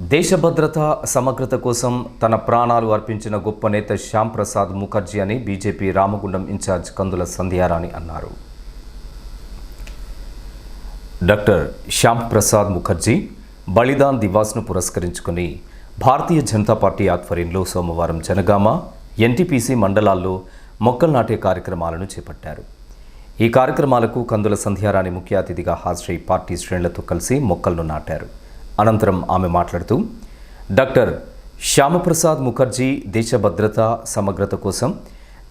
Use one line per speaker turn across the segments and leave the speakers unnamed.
దేశ భద్రత సమగ్రత కోసం తన ప్రాణాలు అర్పించిన గొప్ప నేత శ్యామ్ ప్రసాద్ ముఖర్జీ అని బీజేపీ రామగుండం ఇన్ఛార్జ్ కందుల సంధ్యారాణి అన్నారు. డాక్టర్ శ్యామ్ ప్రసాద్ ముఖర్జీ బలిదాన్ దివాస్ను పురస్కరించుకుని భారతీయ జనతా పార్టీ ఆధ్వర్యంలో సోమవారం జనగామ ఎన్టీపీసీ మండలాల్లో మొక్కలు నాటే కార్యక్రమాలను చేపట్టారు. ఈ కార్యక్రమాలకు కందుల సంధ్యారాణి ముఖ్య అతిథిగా హాజరై పార్టీ శ్రేణులతో కలిసి మొక్కలను నాటారు. అనంతరం ఆమె మాట్లాడుతూ డాక్టర్ శ్యామప్రసాద్ ముఖర్జీ దేశ భద్రత సమగ్రత కోసం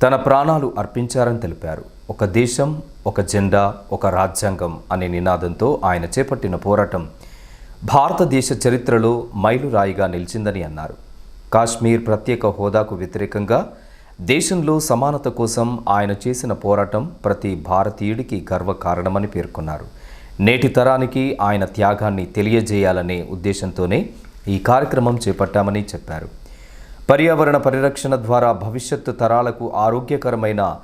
తన ప్రాణాలు అర్పించారని తెలిపారు. ఒక దేశం ఒక జెండా ఒక రాజ్యాంగం అనే నినాదంతో ఆయన చేపట్టిన పోరాటం భారతదేశ చరిత్రలో మైలురాయిగా నిలిచిందని అన్నారు. కాశ్మీర్ ప్రత్యేక హోదాకు వ్యతిరేకంగా దేశంలో సమానత కోసం ఆయన చేసిన పోరాటం ప్రతి భారతీయుడికి గర్వకారణమని పేర్కొన్నారు. నేటి తరానికి ఆయన త్యాగాన్ని తెలియజేయాలనే ఉద్దేశంతోనే ఈ కార్యక్రమం చేపట్టామని చెప్పారు. పర్యావరణ పరిరక్షణ ద్వారా భవిష్యత్తు తరాలకు ఆరోగ్యకరమైన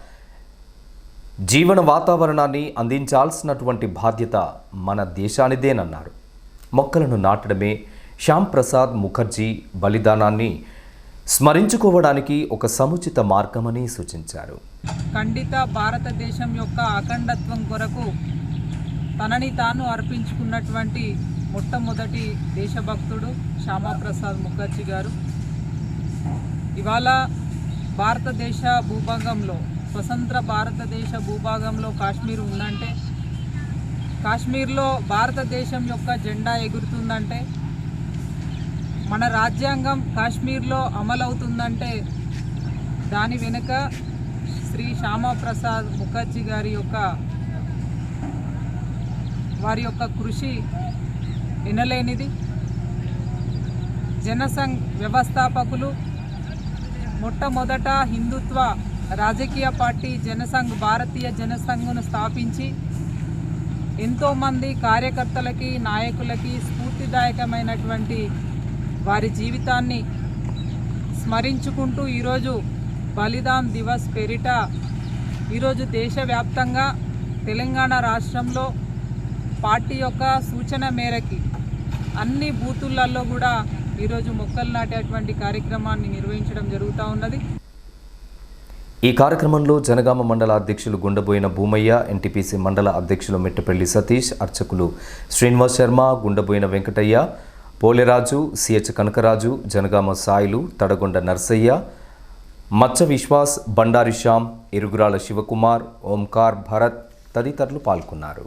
జీవన వాతావరణాన్ని అందించాల్సినటువంటి బాధ్యత మన దేశానిదేనన్నారు. మొక్కలను నాటడమే శ్యామ్ ప్రసాద్ ముఖర్జీ బలిదానాన్ని స్మరించుకోవడానికి ఒక సముచిత మార్గమని సూచించారు.
ఖండిత భారతదేశం యొక్క అఖండత్వం కొరకు తనని తాను అర్పించుకున్నటువంటి మొట్టమొదటి దేశభక్తుడు శ్యామాప్రసాద్ ముఖర్జీ గారు. ఇవాళ భారతదేశ భూభాగంలో స్వతంత్ర భారతదేశ భూభాగంలో కాశ్మీర్ ఉందంటే కాశ్మీర్లో భారతదేశం యొక్క జెండా ఎగురుతుందంటే మన రాజ్యాంగం కాశ్మీర్లో అమలవుతుందంటే దాని వెనుక శ్రీ శ్యామాప్రసాద్ ముఖర్జీ గారి యొక్క వారి యొక్క కృషి వినలేనిది. జనసంఘ్ వ్యవస్థాపకులు మొట్టమొదట హిందుత్వ రాజకీయ పార్టీ జనసంఘ్ భారతీయ జనసంఘ్ను స్థాపించి ఎంతోమంది కార్యకర్తలకి నాయకులకి స్ఫూర్తిదాయకమైనటువంటి వారి జీవితాన్ని స్మరించుకుంటూ ఈరోజు బలిదాన్ దివస్ పేరిట ఈరోజు దేశవ్యాప్తంగా తెలంగాణ రాష్ట్రంలో పార్టీ యొక్క సూచన మేరకి అన్ని బూతులలో కూడా ఈరోజు మొక్కలు నాటేటువంటి కార్యక్రమాన్ని నిర్వహించడం జరుగుతూ ఉన్నది.
ఈ కార్యక్రమంలో జనగామ మండల అధ్యక్షులు గుండబోయిన భూమయ్య ఎన్టీపీసీ మండల అధ్యక్షులు మిట్టపల్లి సతీష్ అర్చకులు శ్రీనివాస్ శర్మ గుండబోయిన వెంకటయ్య పోలేరాజు సిహెచ్ కనకరాజు జనగామ సాయిలు తడగొండ నర్సయ్య మచ్చ విశ్వాస్ బండారి శ్యామ్ ఇరుగురాల శివకుమార్ ఓంకార్ భరత్ తదితరులు పాల్గొన్నారు.